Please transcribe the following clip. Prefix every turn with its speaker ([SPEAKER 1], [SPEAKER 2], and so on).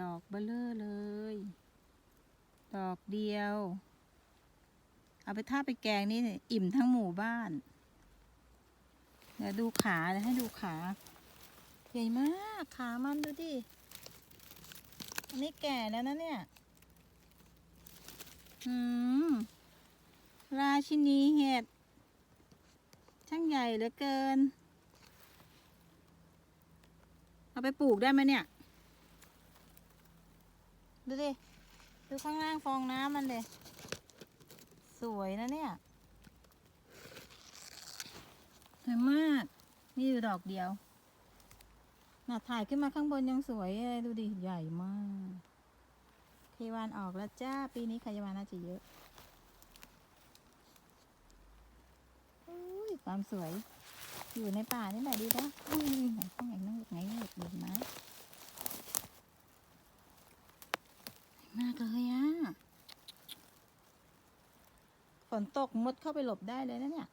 [SPEAKER 1] ดอกเบลเลอร์เลย ดอกเดียว เอาไปท่าไปแกงนี่อิ่มทั้งหมู่บ้าน เดี๋ยวดูขาเดี๋ยวให้ดูขา ใหญ่มากขามันดูดิ อันนี้แก่แล้วนะเนี่ย อืม ราชินีเห็ด ช่างใหญ่เหลือเกิน เอาไปปลูกได้ไหมเนี่ย ดูดิ ดูข้างล่างฟองน้ำมันเลยสวยนะเนี่ย สวยมาก นี่ดูดอกเดียวน่ะถ่ายขึ้นมาข้างบนยังสวยเลยดูดิใหญ่มากเควานออกแล้วจ้า ปีนี้ขยวานน่าจะเยอะอุ้ยความสวย อยู่ในป่านี่แหละดีนะอุ้ยไหนข้างไหนนั่งไหนเหยียบดินไม้ มากเลยอะฝนตกมุดเข้าไปหลบได้เลยนะเนี่ย